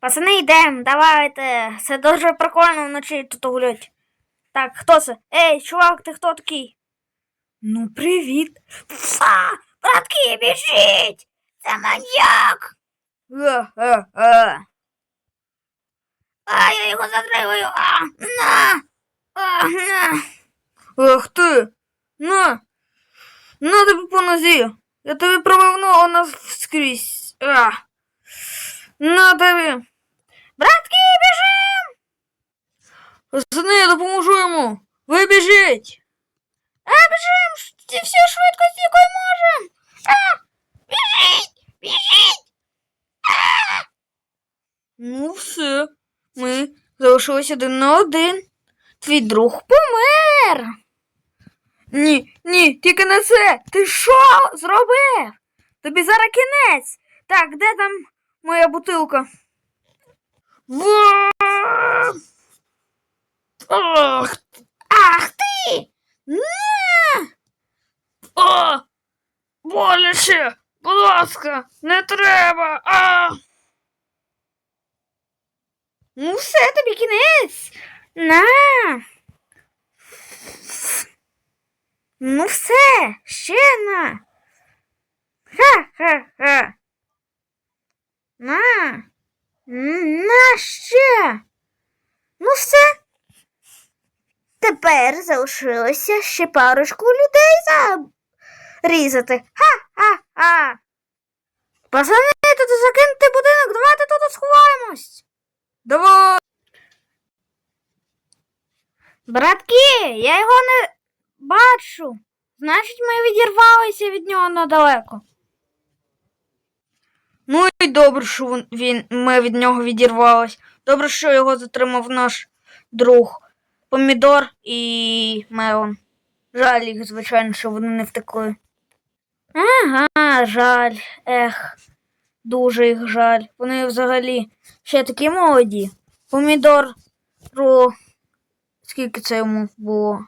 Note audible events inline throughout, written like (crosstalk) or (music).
Пацани, йдемо, давайте. Це дуже прикольно вночі тут гулять. Так, хто це? Ей, чувак, ти хто такий? Ну, привіт. Фа! Братки, біжіть! Це маньяк! А, я його затримую. А, на! А, на! Ах ти! На! На тобі по нозі! Я тобі пробив ногу наскрізь. А. На тобі! Братки, біжим! Я допоможу йому! Ви біжіть! А, біжим! Ш- Всю швидкість, якою можемо! А! Біжіть! Біжіть! А! Ну, все. Ми залишились один на один. Твій друг помер. Ні, ні, тільки не це. Ти що зробив? Тобі зараз кінець. Так, де там моя бутилка? Ва! Ах, ах ти! На! О! Боляче! Будь ласка, не треба! А! Ну, все тобі кінець. На. Ну, все, ще на. Ха-ха-ха. На. На ще. Ну, все. Тепер залишилося ще парочку людей зарізати. Ха-ха-ха. Пацани, тут закинути будинок, давайте тут сховаємось. Давай. Братки, я його не бачу. Значить, ми відірвалися від нього надалеко. Ну і добре, що він, ми від нього відірвались. Добре, що його затримав наш друг Помідор і Мелон. Жаль їх, звичайно, що вони не втекли. Ага, жаль. Ех, дуже їх жаль. Вони взагалі ще такі молоді. Помідору. Скільки це йому було?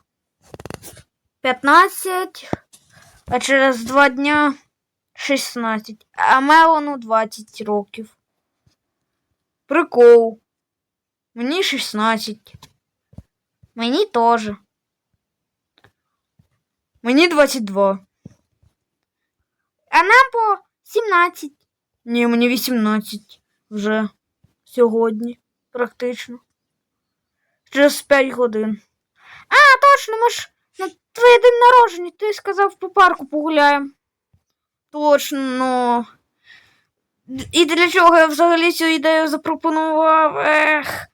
15, а через два дня 16. А Мелону 20 років. Прикол. Мені 16. Мені теж. Мені 22. А нам по 17. Ні, мені 18 вже сьогодні, практично. Через 5 годин. А, точно, ми ж на твій день народження, ти сказав по парку погуляємо. Точно. І для чого я взагалі цю ідею запропонував? Ех,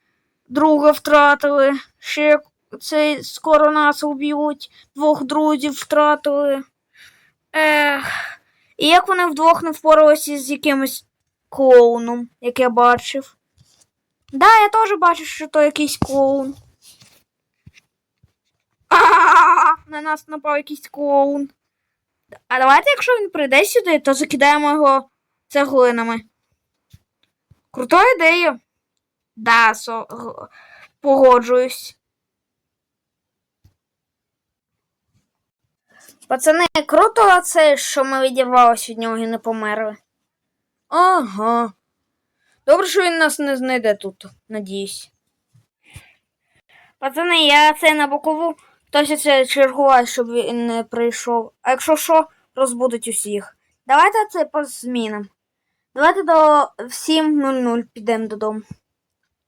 друга втратили. Ще цей скоро нас уб'ють. Двох друзів втратили. Ех. І як вони вдвох не впоралися з якимось клоуном, як я бачив. Да, я теж бачу, що то якийсь клоун. А, (laughs) На нас напав якийсь клоун. А давайте, якщо він прийде сюди, то закидаємо його цеглинами. Крута ідея. Да, со, погоджуюсь. Пацани, круто це, що ми відірвалися від нього і не померли. Ага. Добре, що він нас не знайде тут, надіюсь. Пацани, я це на бокову, хтось це чергуває, щоб він не прийшов. А якщо що, розбудуть усіх. Давайте це по змінам. Давайте до 7.00 підемо додому.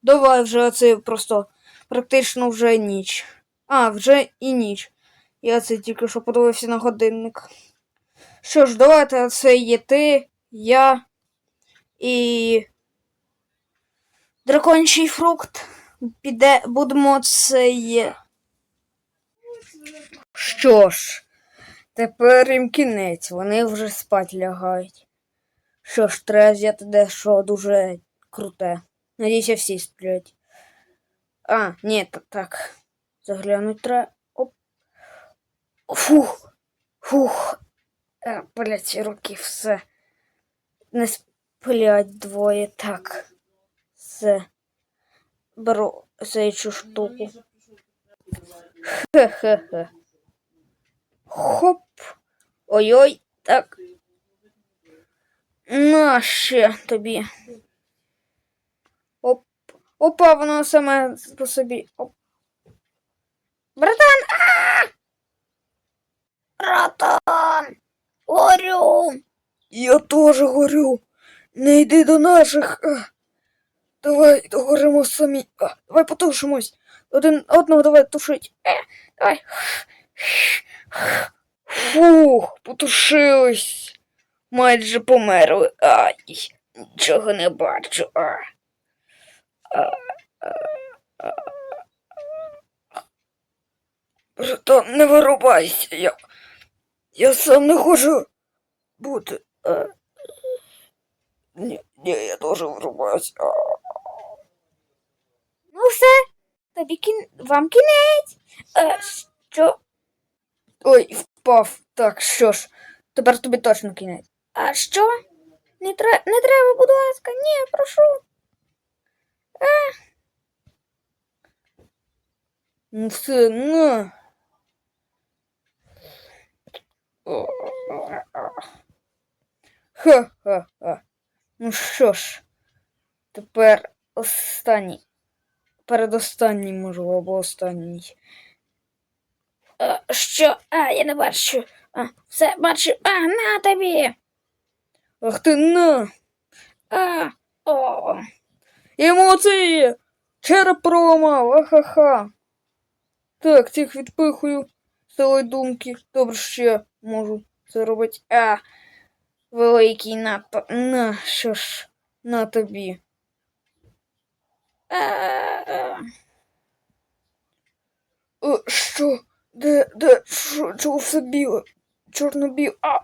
Давай вже це просто практично вже ніч. А, вже і ніч. Я це тільки що подивився на годинник. Що ж, давайте це є ти, я і дракончий фрукт. Піде, будемо є. Що ж, тепер їм кінець, вони вже спать лягають. Що ж, треба взяти дещо дуже круте. Надіюся, всі сплять. А, ні, та- так. Заглянуть треба. Оп. Фух. Фух. А, блять, руки все. Не сплять двоє. Так. Все. Беру цю штуку. Хе-хе-хе. Хоп. Ой-ой, так. На ще тобі. Оп. Опа, воно саме по собі. Оп. Братан! А! Братан! Горю! Я теж горю. Не йди до наших. А. Давай догоримо самі. А, давай потушимось. Один одного давай тушить. Е, давай. Фух, потушились. Майже померли. Ай, нічого не бачу. А. А, а, не вирубайся. Я, я сам не хочу бути. А. Ні, ні, я теж вирубаюсь. А. Ну все, тобі кін... вам кінець. А, що? Ой, впав. Так, що ж, тепер тобі точно кінець. А що? Не, тре... не треба, будь ласка, ні, прошу. А. Ну все, на. Ха-ха-ха. Ну що ж, тепер останній. Передостанній, можливо, або останній. А, що? А, я не бачу. А, все бачу. А, на тобі. Ах ти на. А, о. Емоції! Череп проламав, ахаха. Так, цих відпихую. Силою думки. Добре, що я можу це робити. А, великий напад. На, що ж, на тобі. А, а. Е, Що? Де, де, що, чого все біле? Чорно-біле. А.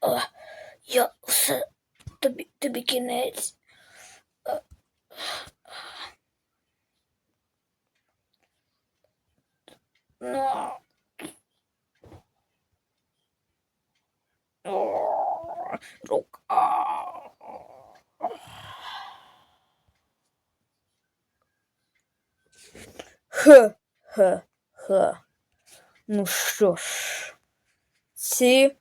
А, я все. Тобі, тобі кінець. А. Ну. О, рука. Ха-ха-ха. Ну що ж, ці,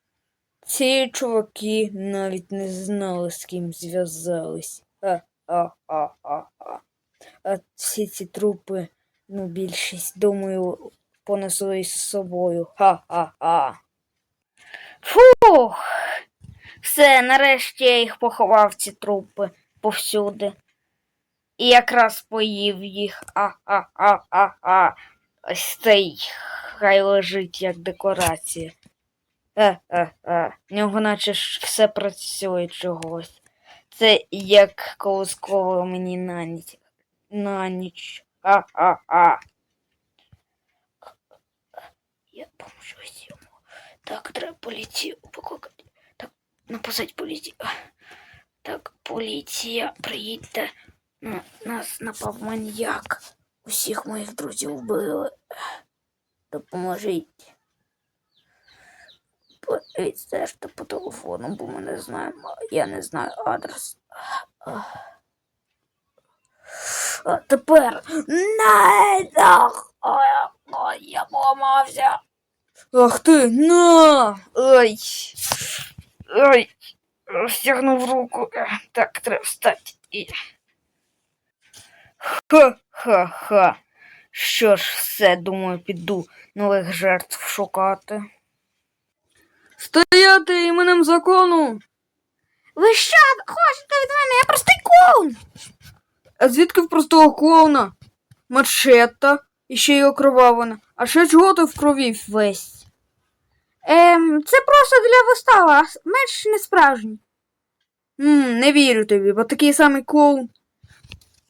ці чуваки навіть не знали, з ким зв'язались. Ха-ха-ха-ха. А всі ці трупи, ну, більшість, думаю, понесли з собою. Ха-ха-ха. Фух. Все, нарешті я їх поховав, ці трупи повсюди. І якраз поїв їх. А-а-а-а-а. Ось цей хай лежить як декорація. Е-е-е. В нього наче ж все працює чогось. Це як колосково мені на ніч. На ніч. А-а-а. Я поможусь йому. Так, треба поліцію покликати. Так, написати поліцію. Так, поліція, приїдьте. На нас напав маньяк. Усіх моїх друзів вбили. Допоможіть. Відстежте по телефону, бо ми не знаємо. Я не знаю адрес. А тепер найдах. Ой, я поламався. Ах ти, на! Ой. Ой. Розтягнув руку. Так, треба встати. І... Ха-ха-ха. Що ж, все, думаю, піду нових жертв шукати. Стояти іменем закону. Ви що хочете від мене? Я простий клоун. А звідки в простого клоуна? Мачета і ще й окровавлена. А ще чого ти в крові весь? Ем, це просто для вистави, а меч не справжній. М, не вірю тобі, бо такий самий клоун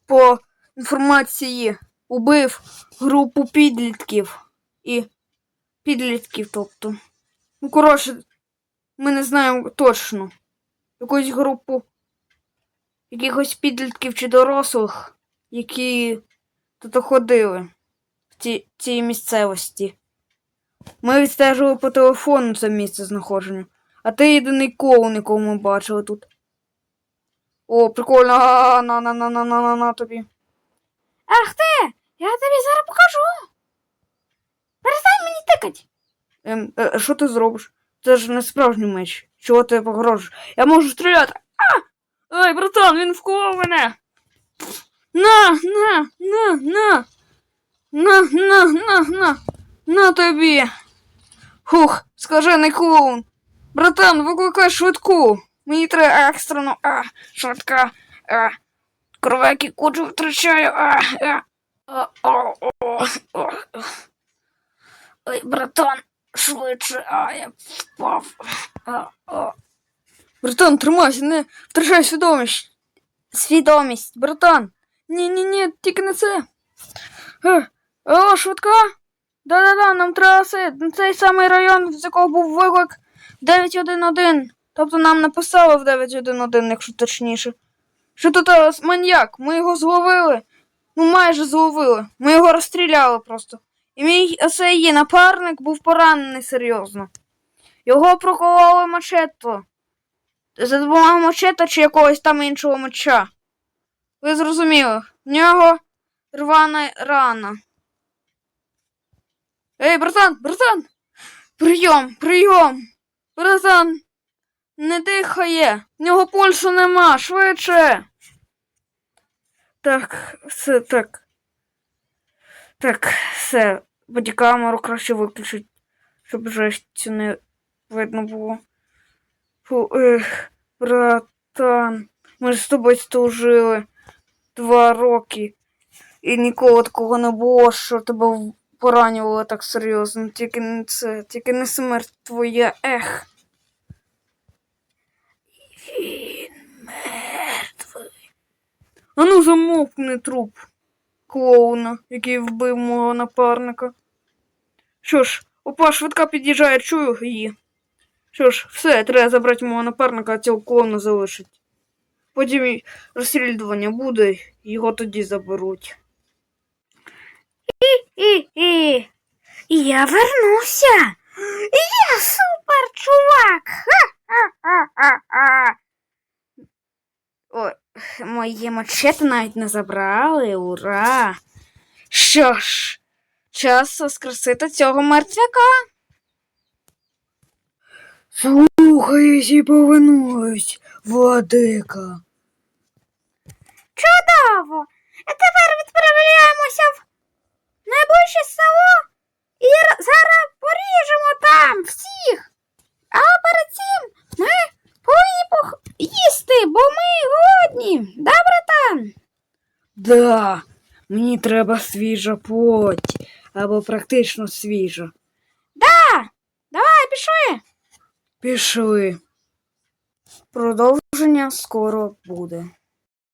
по інформації убив групу підлітків і підлітків, тобто. Ну, коротше, ми не знаємо точно. Якусь групу якихось підлітків чи дорослих, які тут ходили в ці, цій місцевості. Ми відстежили по телефону це місце знаходження. А ти єдиний клоун, якого ми бачили тут. О, прикольно, на на на на на на на тобі. Ах ти! Я тобі зараз покажу. Перестань мені тикать. Ем, е, що ти зробиш? Це ж не справжній меч. Чого ти погрожуєш? Я можу стріляти. А! Ой, братан, він вколов мене. На, на, на, на. На, на, на, на. На тобі. Хух, скажений клоун. Братан, викликай швидку. Мені треба екстрено. А, швидка. А, Кровеки кучу втрачаю. А, а. А, о, о. Ой, братан, швидше. А, я впав. А, а. Братан, тримайся, не втрачай свідомість. Свідомість, братан. Ні-ні-ні, тільки не це. Е, О, швидка? Да-да-да, нам треба на цей самий район, з якого був виклик 911. Тобто нам написали в 911, якщо точніше. Що тут е, маньяк? Ми його зловили. Ну, майже зловили. Ми його розстріляли просто. І мій осей напарник був поранений серйозно. Його прокололи мачето. За допомогою мачета чи якогось там іншого меча. Ви зрозуміли, в нього рвана рана. Ей, братан, братан! Прийом, прийом! Братан! Не дихає! В нього пульсу нема, швидше. Так, все так. Так, все. Бодікамеру краще виключить, щоб жестю не видно було. Фу, ех, братан, ми ж з тобою служили два роки. І ніколи такого не було, що тебе поранювало так серйозно. Тільки не це, тільки не смерть твоя, ех. Мертвий. Ану замовкни труп клоуна, який вбив мого напарника. Що ж, опа, швидка під'їжджає, чую її. Що ж, все, треба забрати мого напарника, а цього клоуна залишить. Потім і розслідування буде, його тоді заберуть. І-і. Я вернувся. Я супер чувак. Ха-ха-ха-ха. Ой, моє мачете навіть не забрали. Ура! Що ж, час воскресити цього мертвяка. Слухай, і повинуюсь, владика. Чудово! А тепер відправляємося в найближче село і р- зараз поріжемо там всіх. А перед цим ми повинні пох... їсти, бо ми голодні. Да, братан? Да, мені треба свіжа плоть, або практично свіжа. Да, давай, пішли. Пішли. Продовження скоро буде.